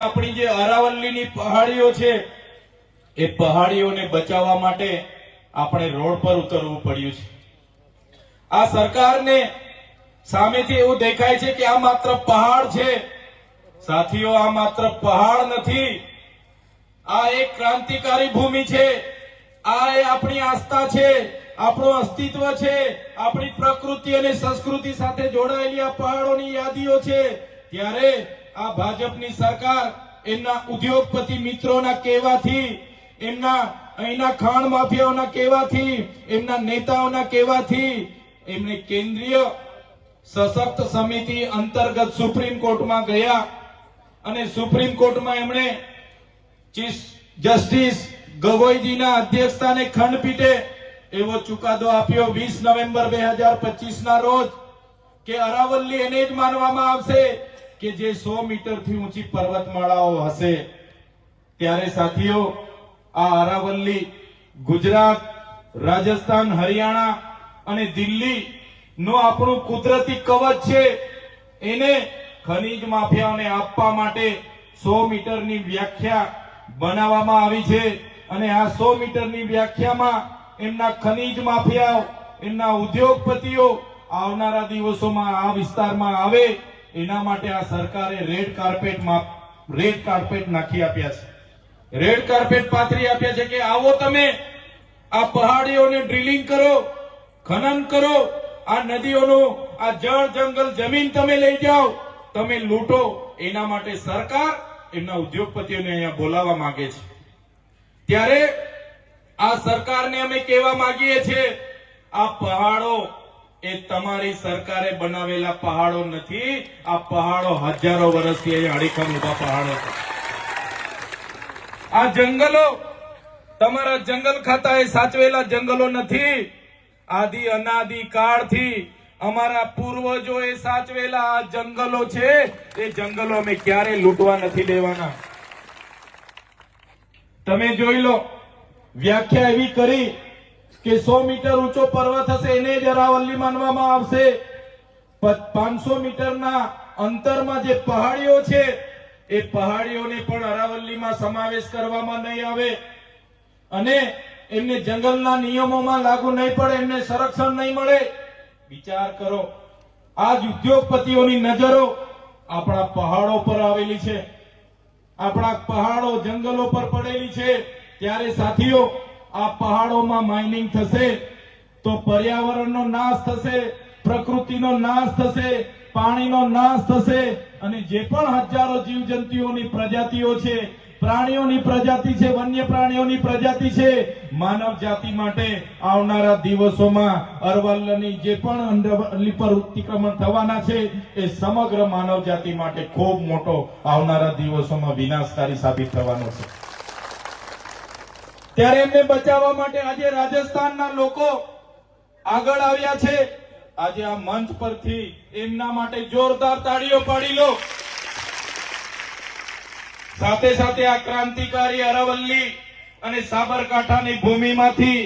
આપણી જે અરાવલ્લીની પહાડીઓ છે, એ પહાડીઓને બચાવવા માટે આપણે રોડ પર ઉતરવું પડ્યું છે. આ સરકારને સામેથી એવું દેખાય છે કે આ માત્ર પહાડ છે. સાથીઓ, આ માત્ર પહાડ નથી. આ એક ક્રાંતિકારી ભૂમિ છે. આ એ આપણી આસ્થા છે, આપણું અસ્તિત્વ છે, આપણી પ્રકૃતિ અને સંસ્કૃતિ સાથે જોડાયેલી આ પહાડોની યાદીઓ છે. ત્યારે આ ભાજપની સરકાર એમના ઉદ્યોગપતિ મિત્રોના કહેવાથી, એમના અહીંના ખાણ માફિયાઓના કહેવાથી, એમના નેતાઓના કહેવાથી એમને કેન્દ્રીય સશક્ત સમિતિ અંતર્ગત સુપ્રીમ કોર્ટમાં ગયા અને સુપ્રીમ કોર્ટમાં એમણે ચીફ જસ્ટિસ ગગોઈજીના અધ્યક્ષતાને ખંડપીઠે એવો ચુકાદો આપ્યો વીસ નવેમ્બર બે ના રોજ કે અરાવલ્લી એને જ માનવામાં આવશે કે જે સો મીટરથી ઊંચી પર્વતમાળાઓ હશે, ત્યારે સાથીઓ, આ અરાવલ્લી, ગુજરાત, રાજસ્થાન, હરિયાણા અને દિલ્હી નું આપણું કુદરતી કવચ છે, એને ખનીજ માફિયાઓને આપવા માટે સો મીટરની વ્યાખ્યા બનાવવામાં આવી છે અને આ સો મીટરની વ્યાખ્યામાં એમના ખનીજ માફિયાઓ, એમના ઉદ્યોગપતિઓ આવનારા દિવસોમાં આ વિસ્તારમાં આવે એના માટે આ સરકારે રેડ કાર્પેટમાં રેડ કાર્પેટ નાખી આપ્યા છે. રેડ કાર્પેટ પાથરી આપ્યા છે કે આવો તમે, આ પહાડીઓને ડ્રિલિંગ કરો, ખનન કરો, આ નદીઓનું, આ જળ જંગલ જમીન તમે લઈ જાઓ, તમે લૂંટો. એના માટે સરકાર એમના ઉદ્યોગપતિઓને અહીંયા બોલાવવા માંગે છે. ત્યારે આ સરકારને અમે કહેવા માંગીએ છીએ, આ પહાડો એ તમારી સરકારે બનાવેલા પહાડો નથી. આ પહાડો હજારો વર્ષથી અહીંયા અડીખમ ઊભા પહાડો આ જંગલો તમારા જંગલ ખાતાએ સાચવેલા જંગલો નથી. આદિ અનાદિ કાળથી અમારા પૂર્વજોએ સાચવેલા આ જંગલો છે. એ જંગલો અમે ક્યારે લૂંટવા નથી દેવાના. તમે જોઈ લો, વ્યાખ્યા એવી કરી કે સો મીટર ઊંચો પર્વત હશે એને જ અરાવલ્લી માનવામાં આવશે. પાંચસો મીટરના અંતરમાં જે પહાડીઓ છે, એ પહાડીઓને પણ અરાવલ્લીમાં સમાવેશ કરવામાં નહીં આવે. અને એમને જંગલના નિયમોમાં લાગુ નહીં પડે, એમને સંરક્ષણ નહીં મળે. વિચાર કરો, આજ ઉદ્યોગપતિઓની નજરો આપણા પહાડો પર આવેલી છે. આપણા પહાડો જંગલો પર પડેલી છે. ત્યારે સાથીઓ આ પહાડોમાં માઇનિંગ થશે, તો પર્યાવરણનો નાશ થશે, પ્રકૃતિનો નાશ થશે, પાણીનો નાશ થશે, અને જે પણ હજારો જીવજંતુઓની પ્રજાતિઓ છે, પ્રાણીઓની પ્રજાતિ છે, વન્ય પ્રાણીઓની પ્રજાતિ છે, માનવ જાતિ માટે આવનારા દિવસોમાં અરવલ્લની જે પણ અરવલ્લી અતિક્રમણ થવાના છે, એ સમગ્ર માનવ જાતિ માટે ખૂબ મોટો આવનારા દિવસોમાં વિનાશકારી સાબિત થવાનો છે. ત્યારે એમને બચાવવા માટે આજે રાજસ્થાનના લોકો આગળ આવ્યા છે. આજે આ મંચ પરથી એમના માટે જોરદાર તાળીઓ પાડી લો. સાથે સાથે આ ક્રાંતિકારી અરવલ્લી અને સાબરકાંઠાની ભૂમિમાંથી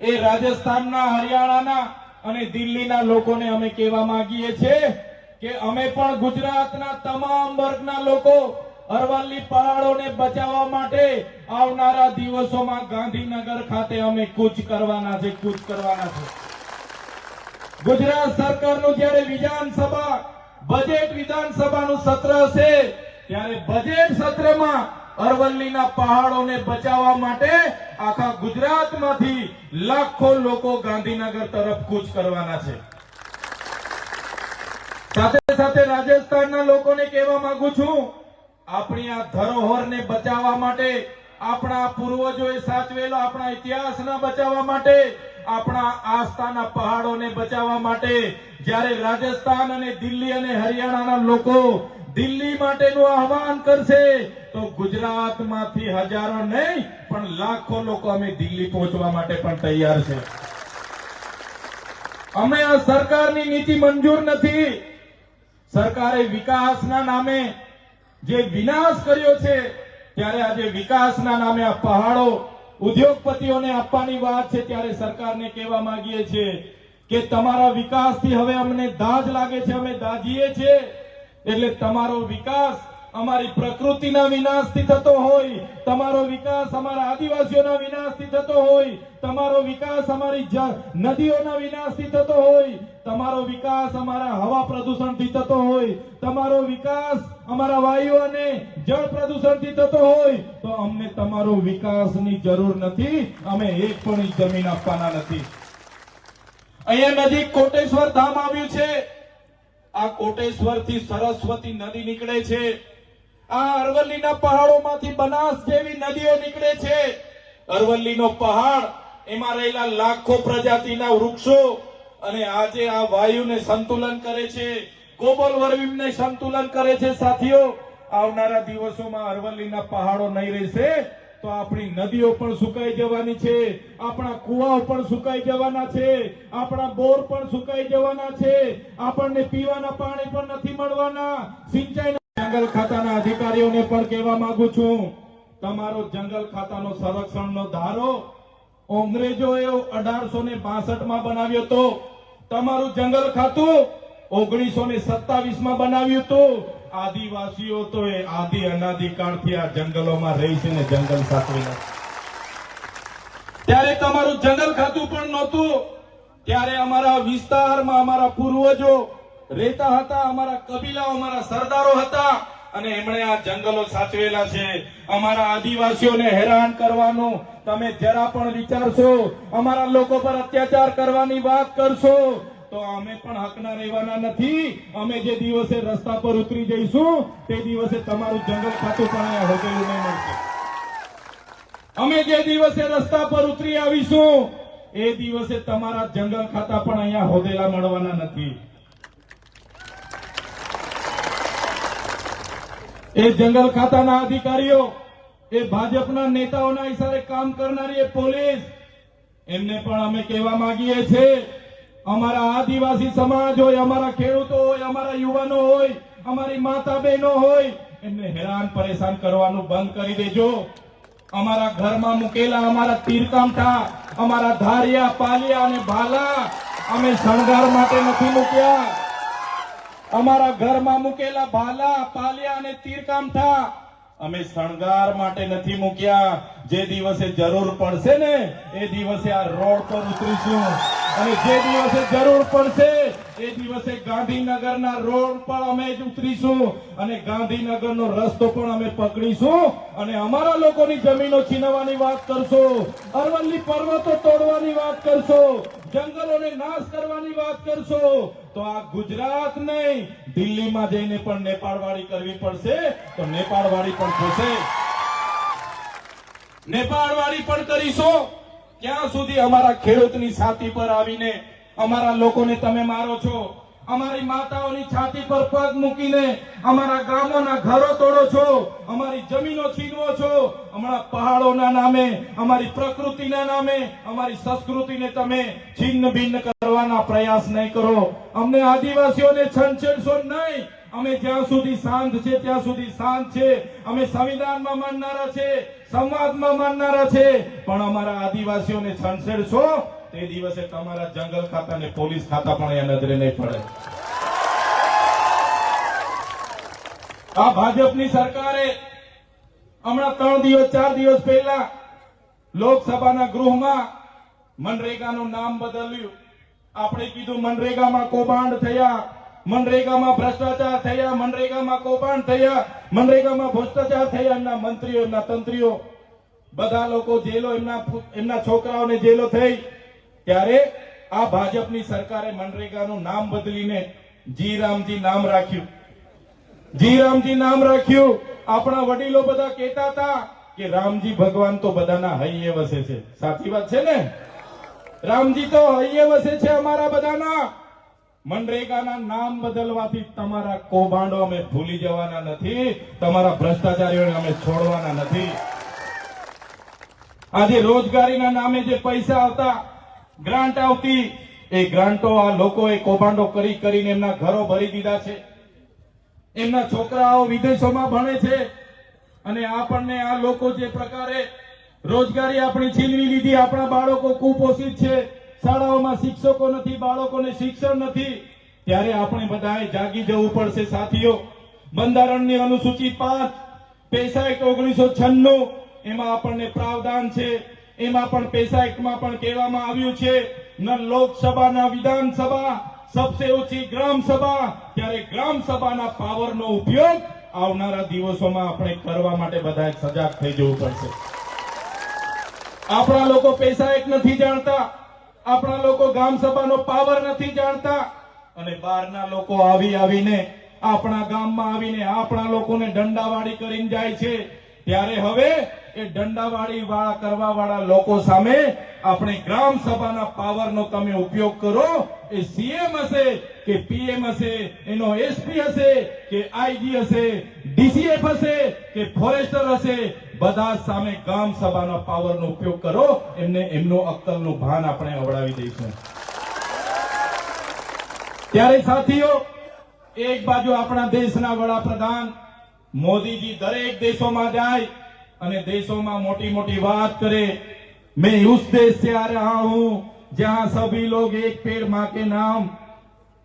એ રાજસ્થાનના, હરિયાણાના અને દિલ્હીના લોકોને અમે કહેવા માંગીએ છીએ કે અમે પણ ગુજરાતના તમામ વર્ગના લોકો અરવલ્લી પહાડોને બચાવવા માટે આવનારા દિવસોમાં ગાંધીનગર ખાતે અમે કૂચ કરવાના છે, કૂચ કરવાના છે. ગુજરાત સરકારનું જ્યારે વિધાનસભા, બજેટ વિધાનસભાનું સત્ર હશે, ત્યારે બજેટ સત્રમાં અરવલ્લીના પહાડોને બચાવવા માટે આખા ગુજરાતમાંથી લાખો લોકો ગાંધીનગર તરફ કૂચ કરવાના છે. સાથે સાથે રાજસ્થાનના લોકોને કહેવા માંગુ છું આપણી આ ધરોહરને બચાવવા માટે, આપણા પૂર્વજોએ સાચવેલો આપણા ઇતિહાસના બચાવવા માટે, આપણા આસ્થાના પહાડોને બચાવવા માટે, જ્યારે રાજસ્થાન અને દિલ્હી અને હરિયાણાના લોકો દિલ્હી માટેનું આહવાન કરશે, તો ગુજરાતમાંથી હજારો નહીં, પણ લાખો લોકો અમે દિલ્હી પહોંચવા માટે પણ તૈયાર છે. અમે આ સરકારની નીતિ મંજૂર નથી. સરકારે વિકાસના નામે જે વિનાશ કર્યો છે, ત્યારે આજે વિકાસના નામે આ પહાડો ઉદ્યોગપતિઓને આપવાની વાત છે, ત્યારે સરકારને કહેવા માંગીએ છીએ કે તમારા વિકાસથી હવે અમને દાજ લાગે છે, અમે દાજીએ છીએ. એટલે તમારો વિકાસ અમારી પ્રકૃતિના વિનાશથી થતો હોય, તમારો વિકાસ અમારા આદિવાસીઓના વિનાશથી થતો હોય, તમારો વિકાસ અમારી નદીઓના વિનાશથી થતો હોય, તમારો વિકાસ અમારા હવા પ્રદૂષણથી થતો હોય, તમારો વિકાસ અમારા વાયુ અને જળ પ્રદૂષણથી થતો હોય, તો અમને તમારો વિકાસની જરૂર નથી, અમે એક પણ જમીન આપવાના નથી. અહીંયા નજીક કોટેશ્વર ધામ આવ્યું છે. આ કોટેશ્વરથી સરસ્વતી નદી નીકળે છે. આ અરવલ્લીના પહાડોમાંથી બનાસ જેવી નદીઓ નીકળે છે. અરવલ્લીનો પહાડ, એમાં રહેલા લાખો પ્રજાતિના વૃક્ષો અને આજે આ વાયુને સંતુલન કરે છે. ગ્લોબલ વોર્મિંગને સંતુલન કરે છે. સાથીઓ, આવનારા દિવસોમાં અરવલ્લીના પહાડો નહીં રહેશે, તો આપણી નદીઓ પણ સુકાઈ જવાની છે. આપણા કુવાઓ પણ સુકાઈ જવાના છે. આપણા બોર પણ સુકાઈ જવાના છે. આપણને પીવાના પાણી પણ નથી મળવાના. સિંચાઈના જંગલ ખાતાના અધિકારીઓને પણ કહેવા માંગુ છું, તમારો જંગલ ખાતાનો સંરક્ષણનો ધારો અંગ્રેજોએ અઢારસો ને માં બનાવ્યો હતો તમારું જંગલ ખાતું ઓગણીસો ને માં બનાવ્યું હતું આદિવાસીઓ તો એ આદિ અનાદિકાળથી આ જંગલોમાં રહી છે ને જંગલ સાચવેલા ત્યારે તમારું જંગલ ખાતું પણ નહોતું, ત્યારે અમારા વિસ્તારમાં અમારા પૂર્વજો રહેતા હતા, અમારા કબીલા અમારા સરદારો હતા અને એમણે આ જંગલો સાચવેલા છે. અમારા આદિવાસીઓને હેરાન કરવાનું તમે જરા પણ વિચારશો. અમારા લોકો પર અત્યાચાર કરવાની વાત કરશો. તો અમે પણ હકના રહેવાના નથી. અમે જે દિવસે રસ્તા પર ઉતરી જઈશું, તે દિવસે તમારું જંગલ ખાતું પણ હોટેલું નહીં મળશે. અમે જે દિવસે રસ્તા પર ઉતરી આવીશું, એ દિવસે તમારા જંગલ ખાતા પણ અહીંયા હોદેલા મળવાના નથી. એ જંગલ ખાતાના અધિકારીઓ, એ ભાજપના નેતાઓના હિસાબે કામ કરનારી એ પોલીસ, એમને પણ અમે કહેવા માંગીએ છીએ, અમારા આદિવાસી સમાજ હોય, અમારા ખેડૂતો હોય, અમારા યુવાનો હોય, અમારી માતા બહેનો હોય, એમને હેરાન પરેશાન કરવાનું બંધ કરી દેજો. અમારા ઘરમાં મૂકેલા અમારા તીરકામઠા, અમારા ધારિયા, પાલિયા અને ભાલા અમે શણગાર માટે નથી મૂક્યા. અમારા ઘરમાં મૂકેલા ભાલા, પાલિયા અને તીરકામઠા અમે શણગાર માટે નથી મૂક્યા. જે દિવસે જરૂર પડશે ને, એ દિવસે આ રોડ પર ઉતરીશું. અને જે દિવસે જરૂર પડશે, એ દિવસે ગાંધીનગરના રોડ પર અમે જ ઉતરીશું. અને ગાંધીનગરનો રસ્તો પણ અમે પકડીશું. અને અમારા લોકોની જમીનો છીનવવાની વાત કરશો. અરવલ્લી પર્વતો તોડવાની વાત કરશો. જંગલોને નાશ કરવાની વાત કરશો. તો આ ગુજરાત નહીં, દિલ્હીમાં જઈને પણ નેપાળવાળી કરવી પડશે, તો નેપાળવાળી પણ થશે. નેપાળવાળી પણ કરીશું. ક્યાં સુધી અમારા ખેડૂતની છાતી પર આવીને અમારા લોકોને તમે મારો છો? અમારી માતાઓની છાતી પર પગ મૂકીને અમારા ગામોના ઘરો તોડો છો, અમારી જમીનો છીનવો છો હમણાં પહાડોના નામે, અમારી પ્રકૃતિના નામે, અમારી સંસ્કૃતિને તમે છિન્ન ભિન્ન કરવાના પ્રયાસ નહીં કરો. અમને આદિવાસીઓને છંછેડશો નહીં. અમે જ્યાં સુધી શાંત છે, ત્યાં સુધી શાંત છે. અમે સંવિધાનમાં માનનારા છે, સંવાદમાં માનનારા છે. પણ અમારા આદિવાસીઓને છંછેડશો? તે દિવસે તમારા જંગલ ખાતા ને પોલીસ ખાતા પણ અહીંયા નજરે નહીં પડે. આ ભાજપની સરકારે હમણાં ત્રણ દિવસ, ચાર દિવસ પહેલા લોકસભાના ગૃહમાં મનરેગાનું નામ બદલ્યું. આપણે કીધું મનરેગામાં કૌભાંડ થયા, મનરેગામાં ભ્રષ્ટાચાર થયા, મનરેગામાં કૌભાંડ થયા, મનરેગામાં ભ્રષ્ટાચાર થયા એમના મંત્રીઓ, એમના તંત્રીઓ. બધા લોકો જેલો, એમના એમના છોકરાઓને જેલો થઈ ત્યારે આ ભાજપની સરકારે મનરેગાનું નામ બદલીને જી રામજી નામ રાખ્યું. જી રામજી નામ રાખ્યું. આપણા વડીલો બધા કહેતા હતા કે રામજી ભગવાન તો બધાના હૈયે વસે છે. સાચી વાત છે ને? રામજી તો હૈયે વસે છે અમારા બધાના. મનરેગાના નામ બદલવાથી તમારા કૌભાંડો અમે ભૂલી જવાના નથી. તમારા ભ્રષ્ટાચારીઓને અમે છોડવાના નથી. આજે રોજગારીના નામે જે પૈસા આવતા ગ્રાન્ટ આવતી એ ગ્રાન્ટો આ લોકોએ કૌભાંડો કરી કરીને એમના ઘરો ભરી દીધા છે. એમના છોકરાઓ વિદેશોમાં ભણે છે અને આપણને આ લોકો જે પ્રકારે રોજગારી આપણી છીનવી લીધી, આપણા બાળકો કુપોષિત છે, શાળાઓમાં શિક્ષકો નથી, બાળકોને શિક્ષણ નથી, ત્યારે આપણે બધાએ જાગી જવું પડશે સાથીઓ. બંધારણની અનુસૂચિ પાંચ પૈસા એક્ટ ઓગણીસો છન્નું, એમાં આપણને પ્રાવધાન છે એમાં પણ પૈસા એક્ટમાં પણ કહેવામાં આવ્યું છે, ન લોકસભા ન વિધાનસભા, સબસે ઓછી ગ્રામ સભા ત્યારે ગ્રામ સભાના પાવરનો ઉપયોગ આવનારા દિવસોમાં આપણે કરવા માટે બધા સજાગ થઈ જવું પડશે. આપણા લોકો પૈસા એક નથી જાણતા, આપણા લોકો ગામ સભાનો પાવર નથી જાણતા, અને બહારના લોકો આવી આવીને, આપણા ગામમાં આવીને આપણા લોકોને દંડાવાળી કરીને જાય છે. ત્યારે હવે એ દંડાવાળી વાળા કરવા વાળા લોકો સામે આપણે ગ્રામ સભાના પાવરનો તમે ઉપયોગ કરો. એ સીએમ હશે કે પીએમ હશે, એનો એસપી હશે કે આઈજી હશે ડીસીએફ હશે કે ફોરેસ્ટર હશે, બધા સામે ગ્રામ સભાના પાવરનો ઉપયોગ કરો. એમને એમનો અક્કલનું ભાન આપણે અવડાવી દઈશું. ત્યારે સાથીઓ, એક બાજુ આપણા દેશના વડાપ્રધાન મોદીજી દરેક દેશોમાં જાય અને દેશોમાં મોટી મોટી વાત કરે मैं उस देश से आ रहा हूं जहां सभी लोग एक पेड़ मां के नाम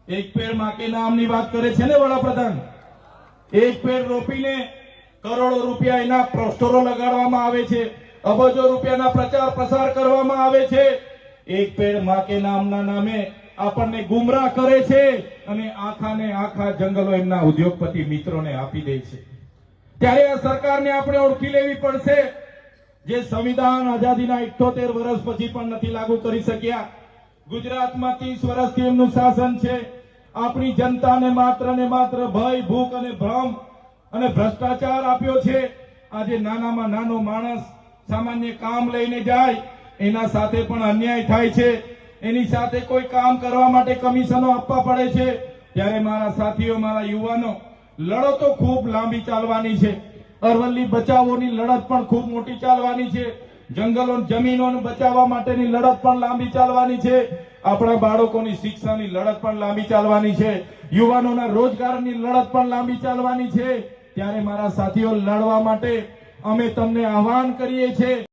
એક પેડ માં કે નામની વાત કરે છે ને વડાપ્રધાન એક પેડ રોપીને કરોડો રૂપિયા એના પોસ્ટરો લગાડવામાં આવે છે અબજો રૂપિયાના પ્રચાર પ્રસાર કરવામાં આવે છે એક પેડ માં કે નામના નામે આપણને ગુમરાહ કરે છે અને આખા ને આખા જંગલો એમના ઉદ્યોગપતિ મિત્રોને આપી દે છે ત્યારે આ સરકારને આપણે ઓળખી લેવી પડશે. જે સંવિધાન આઝાદીના ઇઠોતેર વર્ષ પછી પણ નથી લાગુ કરી શક્યા. ગુજરાતમાં ત્રીસ વર્ષથી એમનું શાસન છે. આપણી જનતાને માત્ર ને માત્ર ભય, ભૂખ અને ભ્રમ અને ભ્રષ્ટાચાર આપ્યો છે. આજે નાનામાં નાનો માણસ સામાન્ય કામ લઈને જાય, એના સાથે પણ અન્યાય થાય છે. એની સાથે કોઈ કામ કરવા માટે કમિશનો આપવા પડે છે. ત્યારે મારા સાથીઓ, મારા યુવાનો લડતો ખૂબ લાંબી ચાલવાની છે. અરવલ્લી બચાવોની લડત પણ ખૂબ મોટી ચાલવાની છે. જંગલો જમીનોને બચાવવા માટેની લડત પણ લાંબી ચાલવાની છે. આપણા બાળકોની શિક્ષાની લડત પણ લાંબી ચાલવાની છે. યુવાનોના રોજગારની લડત પણ લાંબી ચાલવાની છે. ત્યારે મારા સાથીઓ, લડવા માટે અમે તમને આહવાન કરીએ છીએ.